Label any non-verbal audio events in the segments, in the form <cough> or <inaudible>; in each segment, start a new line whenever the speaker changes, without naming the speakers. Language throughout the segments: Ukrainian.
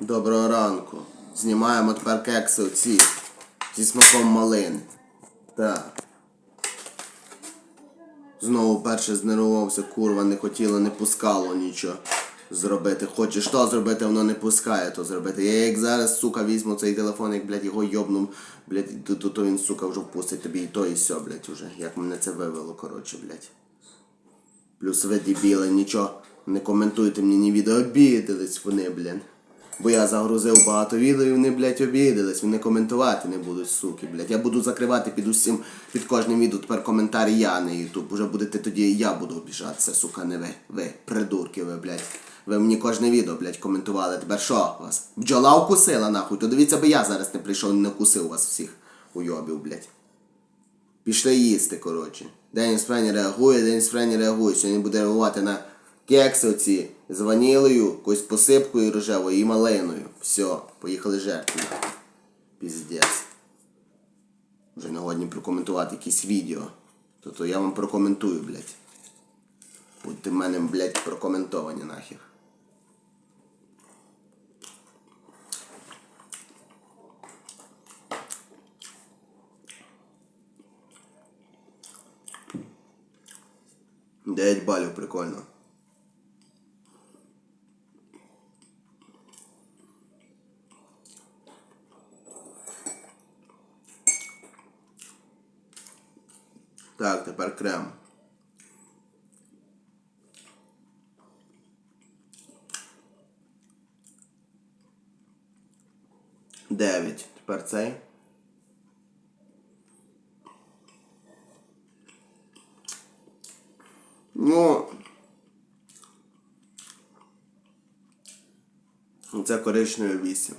Доброго ранку. Знімаємо тепер кекси оці зі смаком малини. Так. Знову перше знервувався, курва, не хотіло, не пускало нічого зробити. Хочеш то зробити, воно не пускає то зробити. Я як зараз, сука, візьму цей телефон, як, блядь, його йобну, блядь, то, то, то він, сука, вже впустить тобі і то, і все, блядь, уже. Як мене це вивело, коротше, блядь. Плюс ви дебіли, нічого не коментуйте мені ні відео, обідались вони, блін. Бо я загрузив багато відео і вони, блядь, обідались, вони коментувати не будуть, суки, блядь. Я буду закривати під усім, під кожним відео тепер коментарі я на Ютуб. Уже будете тоді я буду обіжатися, сука, не ви. Ви, придурки, ви, блядь. Ви мені кожне відео, блядь, коментували. Тепер що вас? Бджола вкусила, нахуй. То дивіться, би я зараз не прийшов і не вкусив вас всіх уйобів, блядь. Пішли їсти, коротше. Деніс Френі реагує, Деніс Френі реагує. Сьогодні буде реагувати на кекси оці з ванілею, якоюсь посипкою рожевою і малиною. Все, поїхали жерти. Піздець. Вже не годні прокоментувати якісь відео. То то я вам прокоментую, блядь. Будьте в мене, блядь, прокоментовані нахер. Дев'ять балів, прикольно. Так, тепер крем. Дев'ять. Тепер цей. Ну. Це коричневе 8.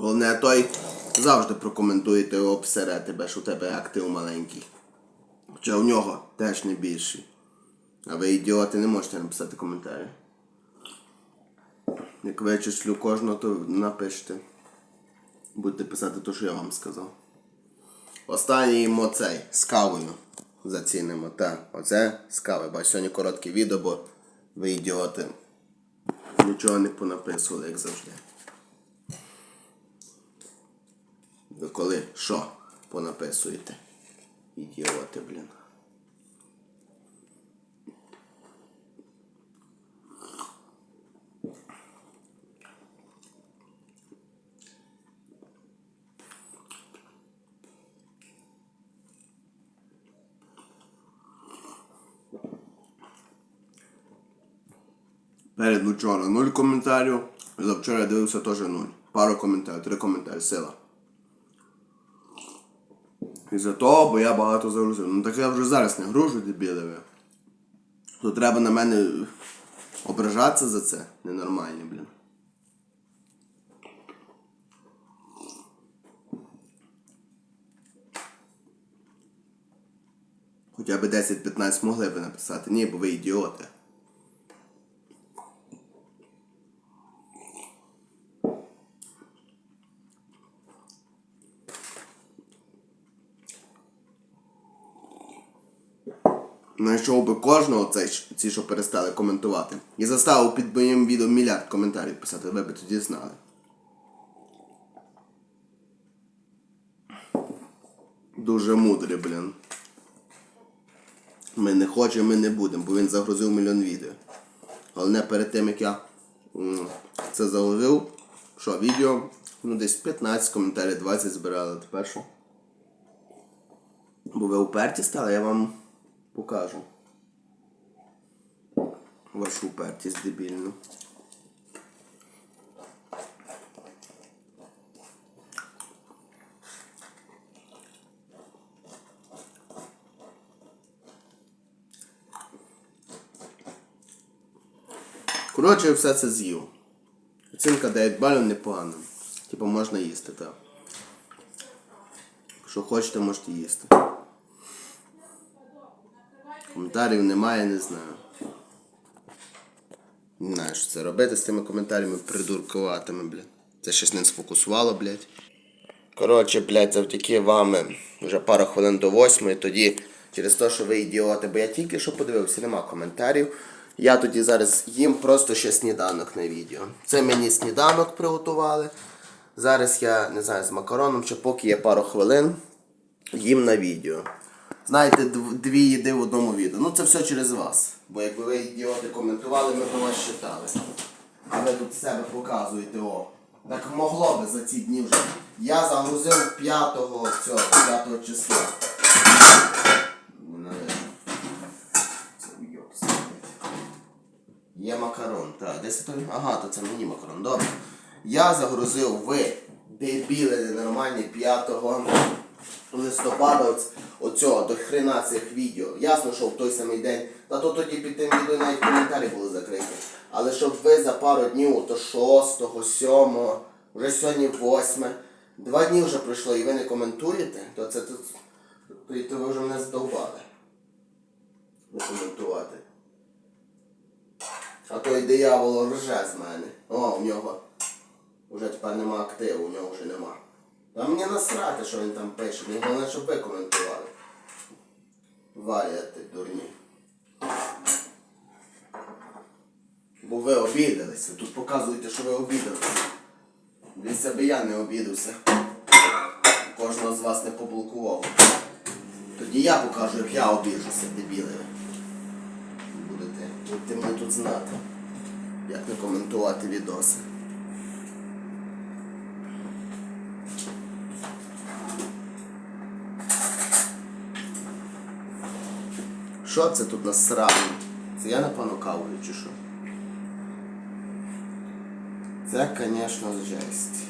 Головне, той завжди прокоментує той обсере тебе, що у тебе актив маленький. Хоча у нього теж не більший. А ви ідіоти не можете написати коментарі. Як вичислю кожного, то напишете. Будете писати те, що я вам сказав. Останній цей з кавою зацінимо. Так, оце з кави. Бо сьогодні коротке відео, бо ви ідіоти. Нічого не понаписували, як завжди. Ви коли що понаписуєте? Ідіоти, блін. Перед вчора нуль коментарів. Завчора я дивився теж нуль. Пару коментарів, три коментарі, сила. І за того, бо я багато загрузив. Ну так я вже зараз не гружу, дебіли ви. То треба на мене ображатися за це. Ненормальні, блін. Хоча б 10-15 могли би написати. Ні, бо ви ідіоти. Знайшов би кожного цей, ці, що перестали коментувати. І заставив під моїм відео мільярд коментарів писати, ви б тоді знали. Дуже мудрий, блін. Ми не хочемо, ми не будемо, бо він загрузив мільйон відео. Головне перед тим, як я це загрузив, що відео, ну десь 15 коментарів, 20 збирали, тепер що? Бо ви уперті стали, я вам покажу. Вашу упертість дебільну. Коротше, я все це з'їв. Оцінка 9 балів непогана. Типа можна їсти, так. Що хочете, можете їсти. Коментарів немає, не знаю. Не знаю, що це робити з тими коментарями придуркуватими, блядь. Це щось не сфокусувало, блядь. Коротше, блядь, завдяки вами вже пару хвилин до восьмої, тоді через те, що ви ідіоти, бо я тільки що подивився, нема коментарів. Я тоді зараз їм просто ще сніданок на відео. Це мені сніданок приготували. Зараз я не знаю з макароном, чи поки є пару хвилин їм на відео. Знаєте, дві їди в одному відео. Ну це все через вас. Бо якби ви ідіоти коментували, ми б вас читали. А ви тут себе показуєте, о. Так могло би за ці дні вже. Я загрузив 5 цього, 5 числа. Уйобство. Є макарон, так. Де це той? Ага, то це мені макарон. Добре. Я загрузив ви дебіли ненормальні 5 листопада оц- оцього до хрена цих відео. Ясно, що в той самий день. Та то тоді під тим відео навіть коментарі були закриті. Але щоб ви за пару днів, то 6, 7, вже сьогодні 8, два дні вже пройшло і ви не коментуєте, то це то, то, то ви вже мене здовбали. Не коментувати. А той диявол рже з мене. О, у нього вже тепер нема активу, у нього вже нема. Та мені насрати, що він там пише. Мені головне, щоб ви коментували. Варяти дурні. Бо ви обідалися. Тут показуєте, що ви обідалися. Дивіться, би я не обідався. Кожного з вас не поблокував. Тоді я покажу, як я обіжуся, дебіли. Будете, будете мене тут знати. Як не коментувати відоси. Що це тут насрано? Це я напевно кавую чи що? Це, звісно, жесть.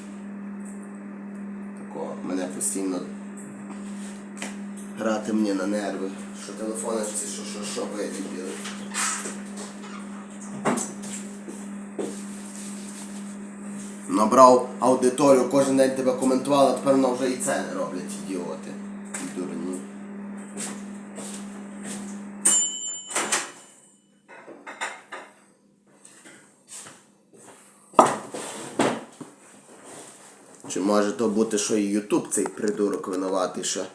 Тако, мене постійно грати мені на нерви. Що телефони ці, що, що, що ви дебіли. Набрав аудиторію, кожен день тебе коментували, а тепер воно вже і це не роблять, ідіоти. Дурні. Чи може то бути, що і Ютуб цей придурок винуватий ще?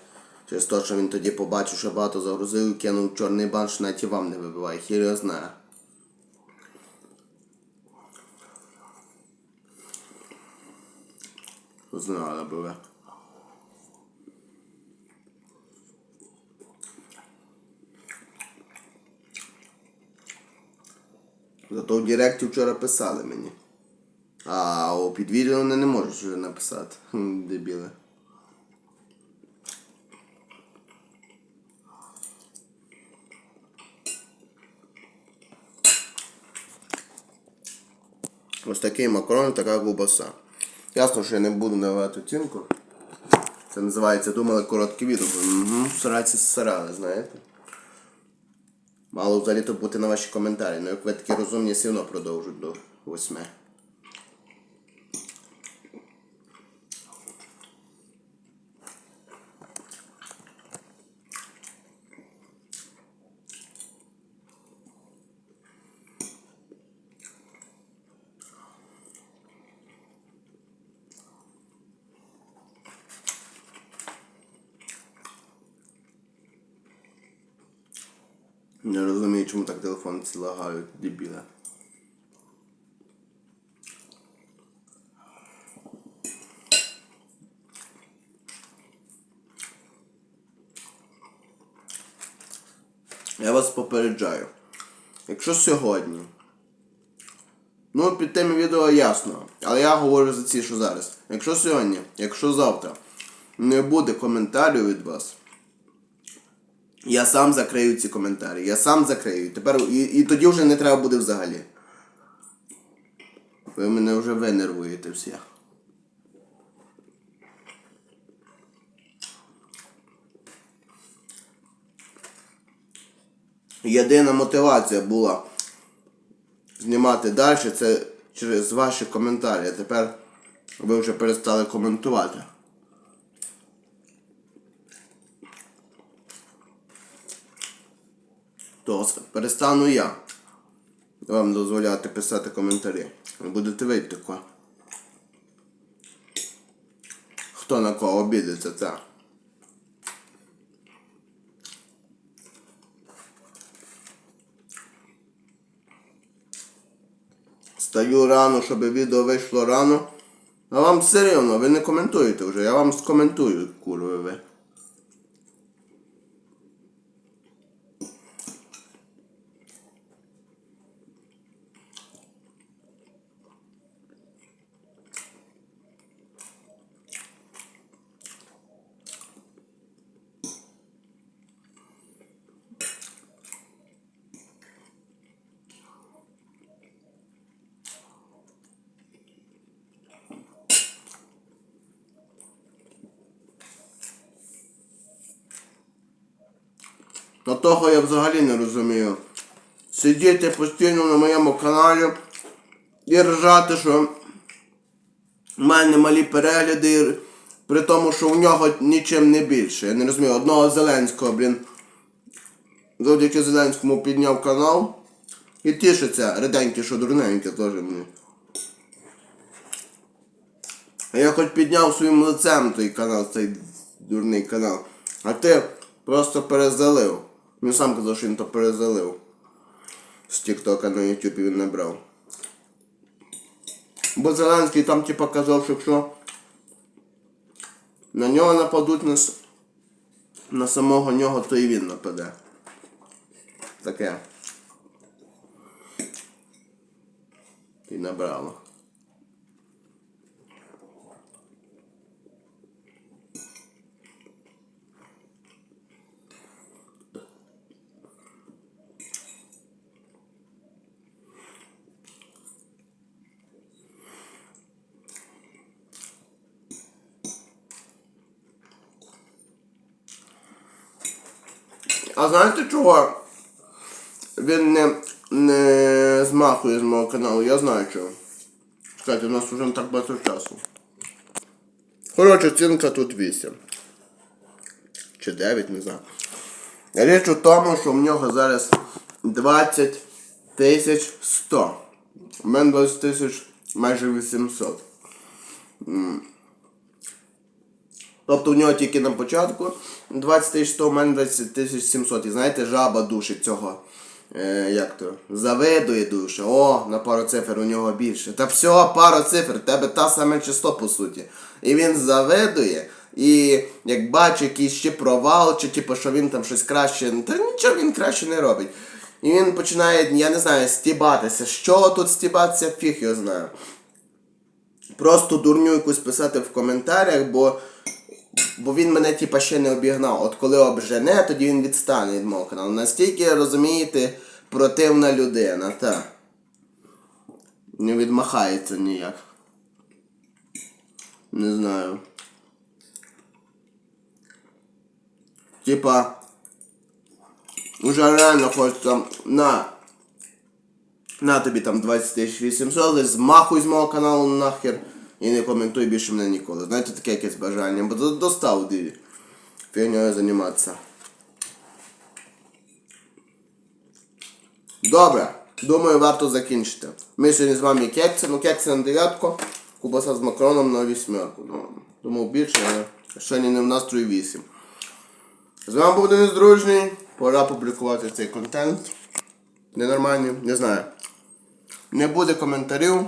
Через те, що він тоді побачив, що багато загрузив і кинув чорний бан, що навіть і вам не вибиває. Хір його знає. Знала би ви. Зато в Директі вчора писали мені. А у під відео вони не можуть вже написати. <laughs> Дебіли. Ось такий макарон, така ковбаса. Ясно, що я не буду давати оцінку. Це називається думали короткі відео. Угу, сраці срали, знаєте. Мало взагалі то бути на ваші коментарі. Ну як ви такі розумні, все одно продовжують до восьми. Не розумію, чому так телефон ці лагають, дебіли. Я вас попереджаю. Якщо сьогодні. Ну, під тими відео ясно. Але я говорю за ці, що зараз. Якщо сьогодні, якщо завтра не буде коментарів від вас. Я сам закрию ці коментарі. Я сам закрию. Тепер і, і тоді вже не треба буде взагалі. Ви мене вже винервуєте всіх. Єдина мотивація була знімати далі, це через ваші коментарі. Тепер ви вже перестали коментувати. То перестану я. вам дозволяти писати коментарі. Ви будете вийти тако. Хто на кого обідеться, це. Стаю рано, щоб відео вийшло рано. А вам все рівно, ви не коментуєте вже, я вам скоментую, курви ви. На того я взагалі не розумію. Сидіти постійно на моєму каналі і ржати, що в мене малі перегляди, при тому, що в нього нічим не більше. Я не розумію, одного Зеленського, блін. Завдяки Зеленському підняв канал. І тішиться, реденькі, що дурненькі теж мені. Я хоч підняв своїм лицем той канал, цей дурний канал. А ти просто перезалив. Він сам казав, що він то перезалив. З Тіктока на Ютубі він набрав. Бо Зеленський там типа казав, що якщо на нього нападуть на, на самого нього, то і він нападе. Таке. І набрало. А знаєте чого? Він не, не змахує з мого каналу, я знаю чого. Чекайте, у нас вже не так багато часу. Коротше, оцінка тут 8. Чи 9, не знаю. Річ у тому, що в нього зараз 20 тисяч 100. У мене 20 тисяч майже 800. Тобто у нього тільки на початку 20 тисяч 100, у мене 20 тисяч 700. І знаєте, жаба душить цього. Е, як то? Завидує душа. О, на пару цифр у нього більше. Та всього пару цифр, тебе та саме число по суті. І він завидує. І як бачить якийсь ще провал, чи типу, що він там щось краще. Та нічого він краще не робить. І він починає, я не знаю, стібатися. Що тут стібатися, фіг його знаю. Просто дурню якусь писати в коментарях, бо Бо він мене типа ще не обігнав. От коли обжене, тоді він відстане від мого каналу. Настільки, розумієте, противна людина, та. Не відмахається ніяк. Не знаю. Типа. Уже реально хочеться на. На тобі там 20 800, змахуй з мого каналу нахер і не коментуй більше мене ніколи. Знаєте, таке якесь бажання, бо до- достав диві. Фігньою займатися. Добре, думаю, варто закінчити. Ми сьогодні з вами кекси, ну кекси на дев'ятку, кубаса з макароном на вісьмерку. Ну, думав більше, але ще не в настрої 8. З вами був Денис Дружний. Пора публікувати цей контент. Ненормальний, не знаю. Не буде коментарів.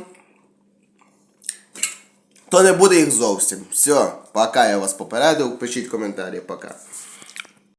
То не буде їх зовсім. Все, пока я вас попередив. Пишіть коментарі, пока.